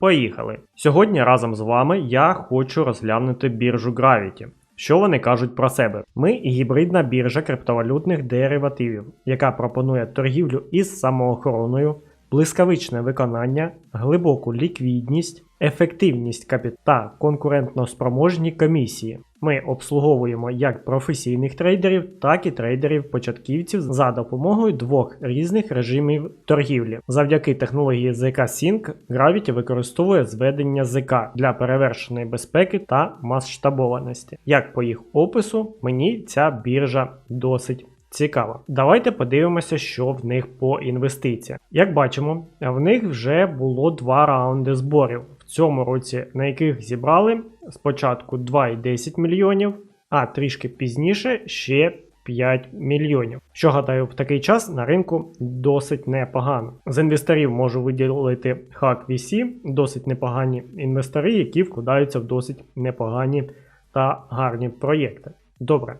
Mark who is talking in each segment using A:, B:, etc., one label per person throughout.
A: Поїхали! Сьогодні разом з вами я хочу розглянути біржу Gravity. Що вони кажуть про себе? Ми гібридна біржа криптовалютних деривативів, яка пропонує торгівлю із самоохороною, блискавичне виконання, глибоку ліквідність, ефективність капіта та конкурентноспроможні комісії. Ми обслуговуємо як професійних трейдерів, так і трейдерів-початківців за допомогою двох різних режимів торгівлі. Завдяки технології ZK Sync Gravity використовує зведення ZK для перевершеної безпеки та масштабованості. Як по їх опису, мені ця біржа досить Цікаво. Давайте подивимося, що в них по інвестиціях. Як бачимо, в них вже було два раунди зборів цьому році, на яких зібрали спочатку 2,10 мільйонів, а трішки пізніше ще 5 мільйонів. Що гадаю, в такий час на ринку досить непогано. З інвесторів можу виділити Hack VC, досить непогані інвестори, які вкладаються в досить непогані та гарні проєкти. Добре.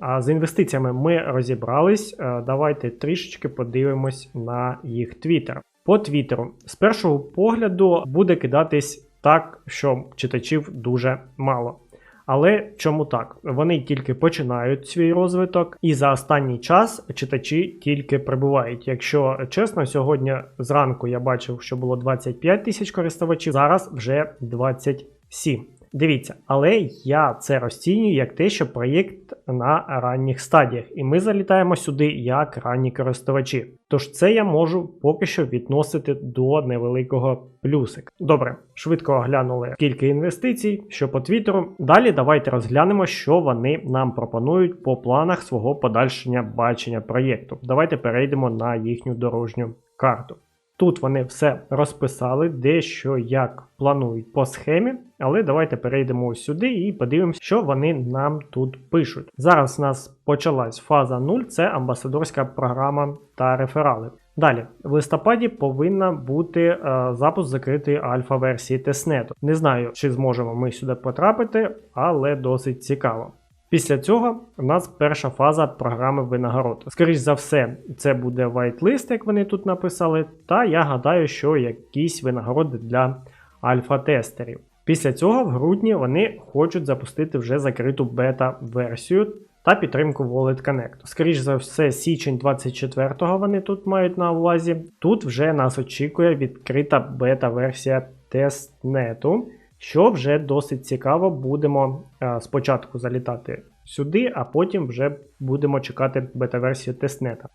A: А з інвестиціями ми розібрались. Е, Давайте трішечки подивимось на їх твіттер. По твіттеру, з першого погляду, буде кидатись так, що читачів дуже мало. Але чому так? Вони тільки починають свій розвиток, і за останній час читачі тільки прибувають. Якщо чесно, сьогодні зранку я бачив, що було 25 тисяч користувачів, зараз вже 27. Дивіться, але я це розцінюю як те, що проєкт на ранніх стадіях, і ми залітаємо сюди як ранні користувачі. Тож це я можу поки що відносити до невеликого плюсика. Добре, швидко оглянули кілька інвестицій, що по твіттеру. Далі давайте розглянемо, що вони нам пропонують по планах свого подальшення бачення проєкту. Давайте перейдемо на їхню дорожню карту. Тут вони все розписали, де що як планують по схемі, але давайте перейдемо сюди і подивимося, що вони нам тут пишуть. Зараз у нас почалась фаза 0, це амбасадорська програма та реферали. Далі, в листопаді повинна бути е, запуск закритої альфа-версії тестнету. Не знаю, чи зможемо ми сюди потрапити, але досить цікаво. Після цього у нас перша фаза програми винагород. Скоріше за все, це буде whitelist, як вони тут написали, та я гадаю, що якісь винагороди для альфа-тестерів. Після цього в грудні вони хочуть запустити вже закриту бета-версію та підтримку Wallet Connect. Скоріше за все, січень 24-го вони тут мають на увазі. Тут вже нас очікує відкрита бета-версія тестнету що вже досить цікаво, будемо е, спочатку залітати сюди, а потім вже будемо чекати бета-версію тестнета.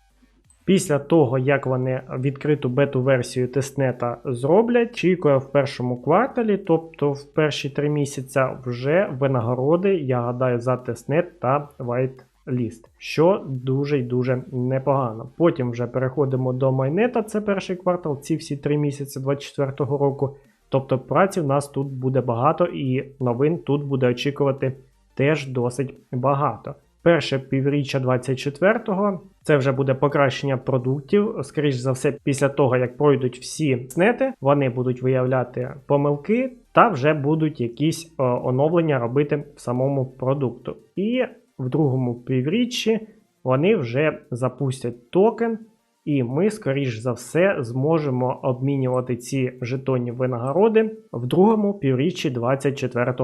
A: Після того, як вони відкриту бету-версію тестнета зроблять, чекаю в першому кварталі, тобто в перші три місяці, вже винагороди, я гадаю, за тестнет та whitelist, що дуже й дуже непогано. Потім вже переходимо до майнета, це перший квартал, ці всі три місяці 2024 року. Тобто праці в нас тут буде багато, і новин тут буде очікувати теж досить багато. Перше півріччя 24-го це вже буде покращення продуктів. Скоріш за все, після того, як пройдуть всі снети, вони будуть виявляти помилки та вже будуть якісь оновлення робити в самому продукту. І в другому півріччі вони вже запустять токен. І ми, скоріш за все, зможемо обмінювати ці жетонні винагороди в другому півріччі 2024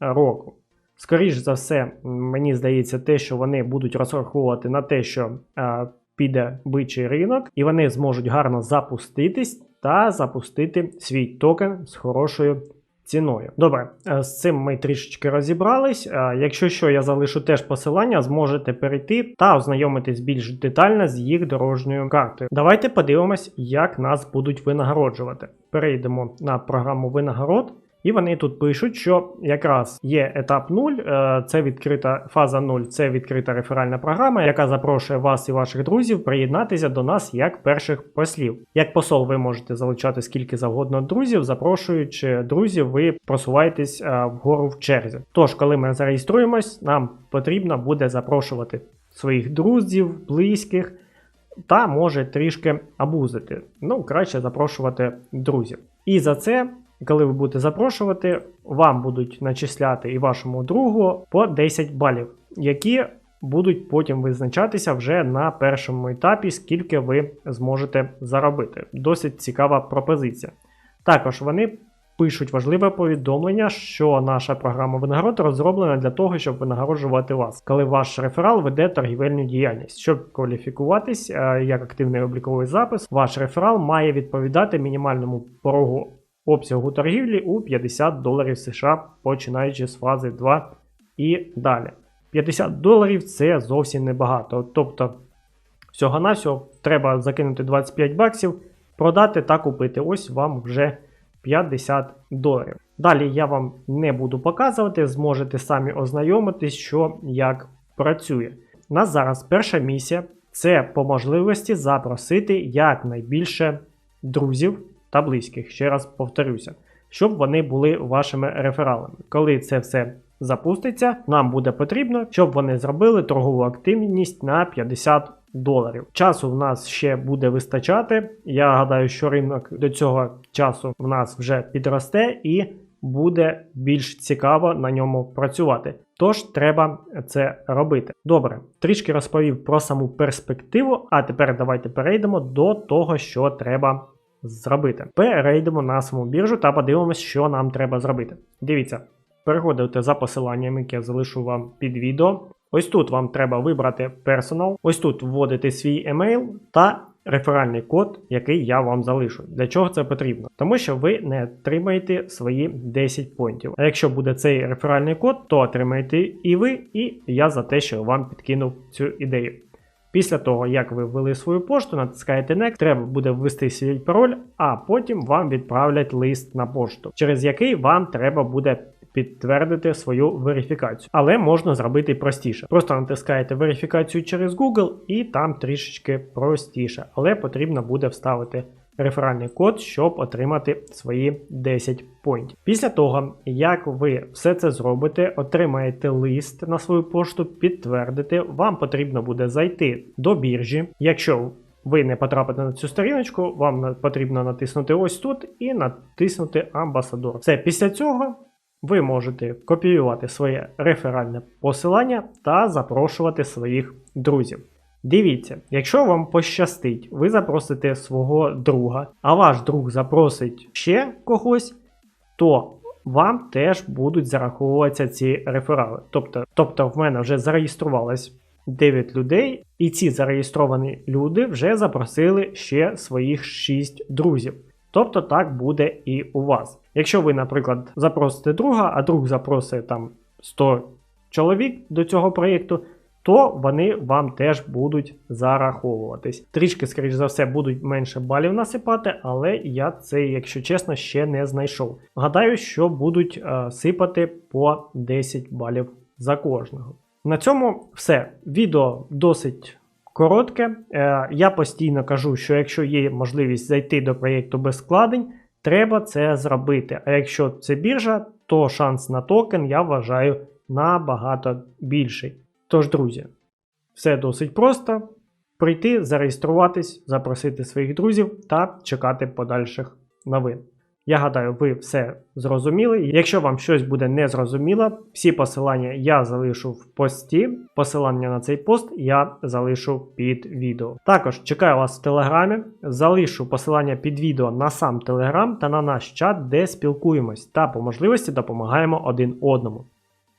A: року. Скоріш за все, мені здається, те, що вони будуть розраховувати на те, що а, піде бичий ринок, і вони зможуть гарно запуститись та запустити свій токен з хорошою ціною. Добре, е, з цим ми трішечки розібрались. Е, якщо що, я залишу теж посилання, зможете перейти та ознайомитись більш детально з їх дорожньою картою. Давайте подивимось, як нас будуть винагороджувати. Перейдемо на програму винагород. І вони тут пишуть, що якраз є етап 0, е, це відкрита фаза 0, це відкрита реферальна програма, яка запрошує вас і ваших друзів приєднатися до нас як перших послів. Як посол, ви можете залучати скільки завгодно друзів, запрошуючи друзів, ви просуваєтесь е, вгору в черзі. Тож, коли ми зареєструємось, нам потрібно буде запрошувати своїх друзів, близьких. Та може трішки абузити. Ну, краще запрошувати друзів. І за це коли ви будете запрошувати, вам будуть начисляти і вашому другу по 10 балів, які будуть потім визначатися вже на першому етапі, скільки ви зможете заробити. Досить цікава пропозиція. Також вони пишуть важливе повідомлення, що наша програма винагород розроблена для того, щоб винагороджувати вас, коли ваш реферал веде торгівельну діяльність. Щоб кваліфікуватись е, як активний обліковий запис, ваш реферал має відповідати мінімальному порогу обсягу торгівлі у 50 доларів США, починаючи з фази 2 і далі. 50 доларів це зовсім небагато. Тобто, всього-навсього треба закинути 25 баксів, продати та купити. Ось вам вже 50 доларів. Далі я вам не буду показувати, зможете самі ознайомитись, що як працює. У нас зараз перша місія це по можливості запросити якнайбільше друзів та близьких. Ще раз повторюся, щоб вони були вашими рефералами. Коли це все запуститься, нам буде потрібно, щоб вони зробили торгову активність на 50 доларів. Часу в нас ще буде вистачати. Я гадаю, що ринок до цього часу в нас вже підросте і буде більш цікаво на ньому працювати. Тож треба це робити. Добре, трішки розповів про саму перспективу, а тепер давайте перейдемо до того, що треба зробити. Перейдемо на саму біржу та подивимося, що нам треба зробити. Дивіться, переходите за посиланням, яке я залишу вам під відео. Ось тут вам треба вибрати персонал, ось тут вводити свій емейл та реферальний код, який я вам залишу. Для чого це потрібно? Тому що ви не отримаєте свої 10 понтів. А якщо буде цей реферальний код, то отримаєте і ви, і я за те, що вам підкинув цю ідею. Після того, як ви ввели свою пошту, натискаєте Next, треба буде ввести свій пароль, а потім вам відправлять лист на пошту, через який вам треба буде підтвердити свою верифікацію. Але можна зробити простіше. Просто натискаєте верифікацію через Google і там трішечки простіше. Але потрібно буде вставити реферальний код, щоб отримати свої 10 поінтів. Після того, як ви все це зробите, отримаєте лист на свою пошту, підтвердите, вам потрібно буде зайти до біржі. Якщо ви не потрапите на цю сторіночку, вам потрібно натиснути ось тут і натиснути Амбасадор. Все, після цього ви можете копіювати своє реферальне посилання та запрошувати своїх друзів. Дивіться, якщо вам пощастить, ви запросите свого друга, а ваш друг запросить ще когось, то вам теж будуть зараховуватися ці реферали. Тобто, тобто в мене вже зареєструвалось 9 людей, і ці зареєстровані люди вже запросили ще своїх 6 друзів. Тобто так буде і у вас. Якщо ви, наприклад, запросите друга, а друг запросить там 100 чоловік до цього проєкту, то вони вам теж будуть зараховуватись. Трішки, скоріш за все, будуть менше балів насипати, але я це, якщо чесно, ще не знайшов. Гадаю, що будуть е, сипати по 10 балів за кожного. На цьому все. Відео досить коротке. Е, я постійно кажу, що якщо є можливість зайти до проєкту без складень, треба це зробити. А якщо це біржа, то шанс на токен я вважаю набагато більший. Тож, друзі, все досить просто. Прийти, зареєструватись, запросити своїх друзів та чекати подальших новин. Я гадаю, ви все зрозуміли. Якщо вам щось буде незрозуміло, всі посилання я залишу в пості. Посилання на цей пост я залишу під відео. Також чекаю вас в телеграмі, залишу посилання під відео на сам телеграм та на наш чат, де спілкуємось та по можливості допомагаємо один одному.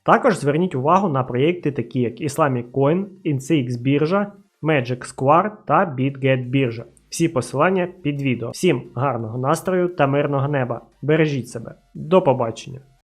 A: Також зверніть увагу на проєкти, такі як Islamic Coin, INCX біржа, Magic Square та BitGet біржа. Всі посилання під відео. Всім гарного настрою та мирного неба. Бережіть себе. До побачення!